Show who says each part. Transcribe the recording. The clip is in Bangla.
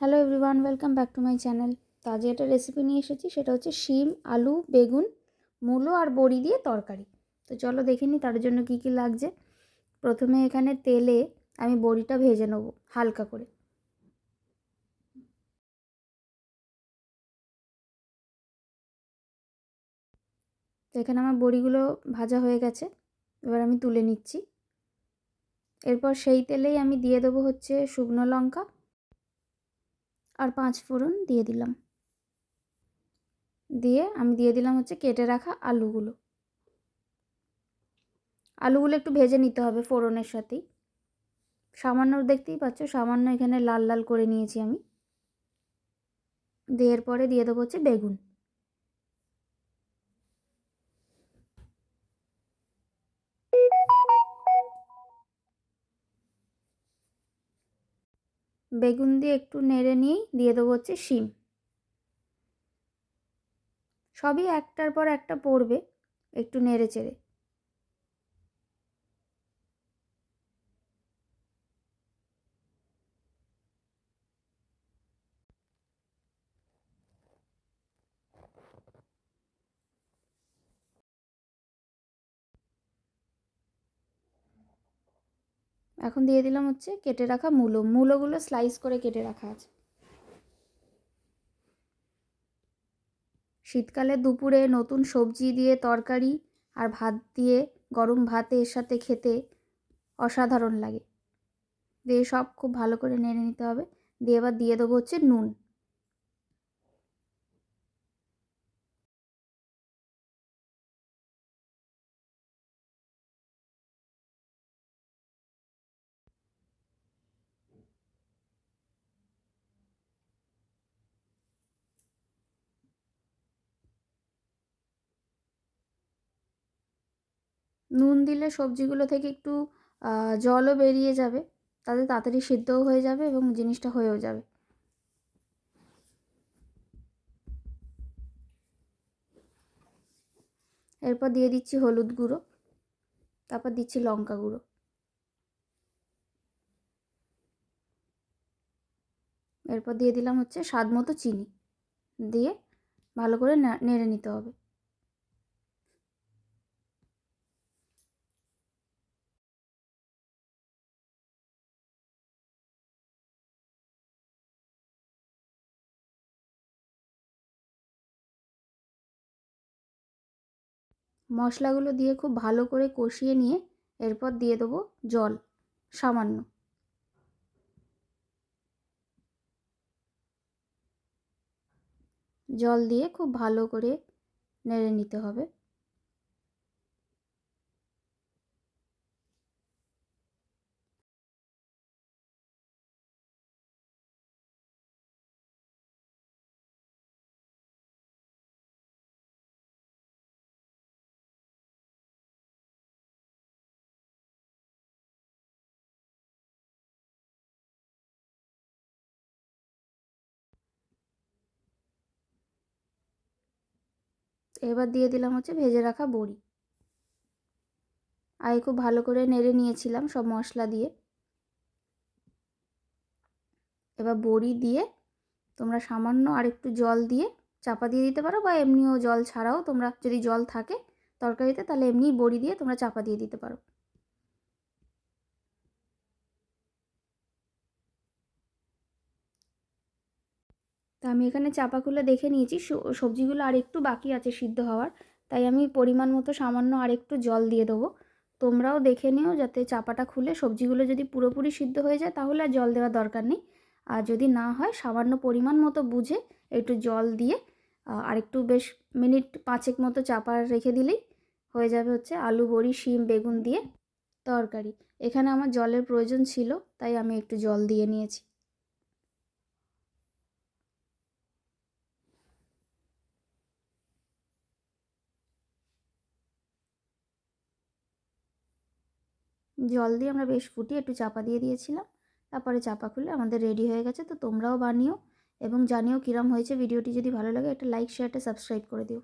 Speaker 1: Hello everyone welcome back to my channel তো আজ একটা রেসিপি নিয়ে এসেছি, সেটা হচ্ছে শিম, আলু, বেগুন, মূলো আর বড়ি দিয়ে তরকারি। তো চলো দেখে নিই তার জন্য কি কি লাগছে। প্রথমে এখানে তেলে আমি বড়িটা ভেজে নেব হালকা করে। তো এখানে আমার বড়িগুলো ভাজা হয়ে গেছে, এবার আমি তুলে নিচ্ছি। এরপর সেই তেলেই আমি দিয়ে দেবো হচ্ছে শুকনো লঙ্কা। আর পাঁচ ফোড়ন দিয়ে দিলাম। দিয়ে আমি দিয়ে দিলাম হচ্ছে কেটে রাখা আলুগুলো। আলুগুলো একটু ভেজে নিতে হবে ফোড়নের সাথেই। সামান্য দেখতেই পাচ্ছ, সামান্য এখানে লাল লাল করে নিয়েছি আমি। দেওয়ার পরে দিয়ে দেবো হচ্ছে বেগুন। বেগুন দিয়ে একটু নেড়ে নিয়েই দিয়ে দেবো হচ্ছে শিম। সবই একটার পর একটা পড়বে, একটু নেড়ে চেড়ে। এখন দিয়ে দিলাম হচ্ছে কেটে রাখা মূলো। মূলোগুলো স্লাইস করে কেটে রাখা আছে। শীতকালে দুপুরে নতুন সবজি দিয়ে তরকারি আর ভাত দিয়ে গরম ভাতে এর সাথে খেতে অসাধারণ লাগে। দিয়ে সব খুব ভালো করে নেড়ে নিতে হবে। দিয়ে এবার দিয়ে দেবো হচ্ছে নুন। নুন দিলে সবজিগুলো থেকে একটু জলও বেরিয়ে যাবে। তাতে তাড়াতাড়ি সিদ্ধও হয়ে যাবে এবং জিনিসটা হয়েও যাবে। এরপর দিয়ে দিচ্ছি হলুদ গুঁড়ো, তারপর দিচ্ছি লঙ্কা গুঁড়ো। এরপর দিয়ে দিলাম হচ্ছে স্বাদ মতো চিনি। দিয়ে ভালো করে নেড়ে নিতে হবে। মশলাগুলো দিয়ে খুব ভালো করে কষিয়ে নিয়ে এরপর দিয়ে দেবো জল, সামান্য। জল দিয়ে খুব ভালো করে নেড়ে নিতে হবে। এবার দিয়ে দিলাম হচ্ছে ভেজে রাখা বড়ি। আগে খুব ভালো করে নেড়ে নিয়েছিলাম সব মশলা দিয়ে। এবার বড়ি দিয়ে তোমরা সামান্য আর একটু জল দিয়ে চাপা দিয়ে দিতে পারো বা এমনিও জল ছাড়াও তোমরা যদি জল থাকে তরকারিতে তাহলে এমনি বড়ি দিয়ে তোমরা চাপা দিয়ে দিতে পারো। তা আমি এখানে চাপা খুলে দেখে নিয়েছি। সবজিগুলো আর একটু বাকি আছে সিদ্ধ হওয়ার। তাই আমি পরিমাণ মতো সামান্য আর একটু জল দিয়ে দেবো। তোমরাও দেখে নিও যাতে চাপাটা খুলে সবজিগুলো যদি পুরোপুরি সিদ্ধ হয়ে যায় তাহলে আর জল দেওয়ার দরকার নেই। আর যদি না হয় সামান্য পরিমাণ মতো বুঝে একটু জল দিয়ে আর একটু বেশ মিনিট পাঁচেক মতো চাপা রেখে দিলেই হয়ে যাবে হচ্ছে আলু, বড়ি, শিম, বেগুন দিয়ে তরকারি। এখানে আমার জলের প্রয়োজন ছিল, তাই আমি একটু জল দিয়ে নিয়েছি। জল দিয়ে আমরা বেশ ফুটিয়ে একটু চাপা দিয়ে দিয়েছিলাম। তারপরে চাপা খুলে আমাদের রেডি হয়ে গেছে। তো তোমরাও বানিও এবং জানিও কীরম হয়েছে। ভিডিওটি যদি ভালো লাগে একটা লাইক শেয়ারটা সাবস্ক্রাইব করে দিও।